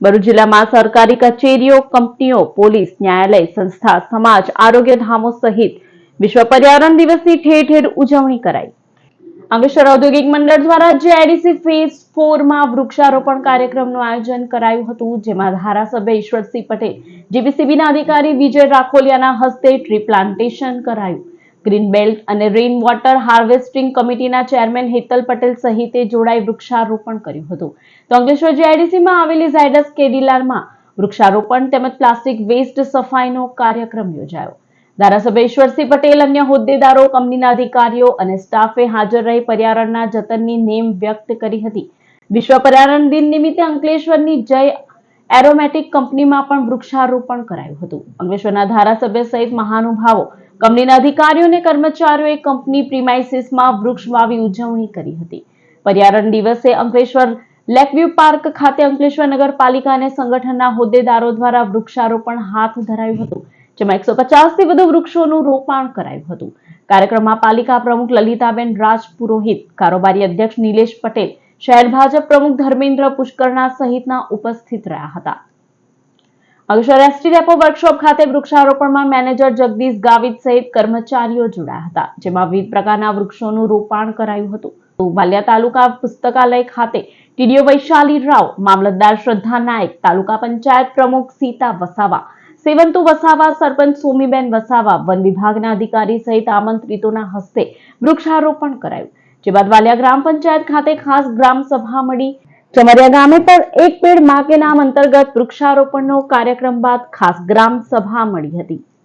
ભરૂચ જિલ્લામાં સરકારી કચેરીઓ, કંપનીઓ, પોલીસ, ન્યાયાલય, સંસ્થા, સમાજ, આરોગ્ય ધામો સહિત વિશ્વ પર્યાવરણ દિવસની ઠેર ઠેર ઉજવણી કરાઈ. અંકલેશ્વર ઔદ્યોગિક મંડળ દ્વારા જેઆઈડીસી ફેઝ ફોરમાં વૃક્ષારોપણ કાર્યક્રમનું આયોજન કરાયું હતું, જેમાં ધારાસભ્ય ઈશ્વરસિંહ પટેલ જીબીસીબીના અધિકારી વિજય રાખોલિયાના હસ્તે ટ્રી પ્લાન્ટેશન કરાયું. ગ્રીન બેલ્ટ અને રેઇન વોટર હાર્વેસ્ટિંગ કમિટીના ચેરમેન હેતલ પટેલ સહિતે જોડાઈ વૃક્ષારોપણ કર્યું હતું. તો અંકલેશ્વર જીઆઈડીસીમાં આવેલી ઝાયડસ કેડીલારમાં વૃક્ષારોપણ તેમજ પ્લાસ્ટિક વેસ્ટ સફાઈનો કાર્યક્રમ યોજાયો. ધારાસભ્ય ઈશ્વરસિંહ પટેલ અન્ય હોદ્દેદારો, કંપનીના અધિકારીઓ અને સ્ટાફે હાજર રહી પર્યાવરણના જતનની નેમ વ્યક્ત કરી હતી. વિશ્વ પર્યાવરણ દિન નિમિત્તે અંકલેશ્વરની જય એરોમેટિક કંપનીમાં પણ વૃક્ષારોપણ કરાયું હતું. અંકલેશ્વરના ધારાસભ્ય સહિત મહાનુભાવો કંપનીના અધિકારીઓ અને કર્મચારીઓએ કંપની પ્રિમાઇસીસમાં વૃક્ષ વાવી ઉજવણી કરી હતી. પર્યાવરણ દિવસે અંકલેશ્વર લેકવ્યુ પાર્ક ખાતે અંકલેશ્વર નગરપાલિકા અને સંગઠનના હોદ્દેદારો દ્વારા વૃક્ષારોપણ હાથ ધરાયું હતું, જેમાં એકસો પચાસથી વધુ વૃક્ષોનું રોપાણ કરાયું હતું. કાર્યક્રમમાં પાલિકા પ્રમુખ લલિતાબેન રાજ પુરોહિત, કારોબારી અધ્યક્ષ નિલેશ પટેલ, શહેર ભાજપ પ્રમુખ ધર્મેન્દ્ર પુષ્કરના સહિતના ઉપસ્થિત રહ્યા હતા. એસટી ડેપો વર્કશોપ ખાતે વૃક્ષારોપણમાં મેનેજર જગદીશ ગાવિત સહિત કર્મચારીઓ જોડાયા હતા, જેમાં વિવિધ પ્રકારના વૃક્ષોનું રોપાણ કરાયું હતું. વાલિયા તાલુકા પુસ્તકાલય ખાતે ટીડીઓ વૈશાલી રાવ, મામલતદાર શ્રદ્ધા નાયક, તાલુકા પંચાયત પ્રમુખ સીતા વસાવા, સેવંતુ વસાવા, સરપંચ સોમીબેન વસાવા, વન વિભાગના અધિકારી સહિત આમંત્રિતોના હસ્તે વૃક્ષારોપણ કરાયું, જે બાદ વાલિયા ગ્રામ પંચાયત ખાતે ખાસ ગ્રામ સભા મળી. ચમરિયા ગામે પણ એક પેડમાં કે નામ અંતર્ગત વૃક્ષારોપણનો કાર્યક્રમ બાદ ખાસ ગ્રામ સભા મળી હતી.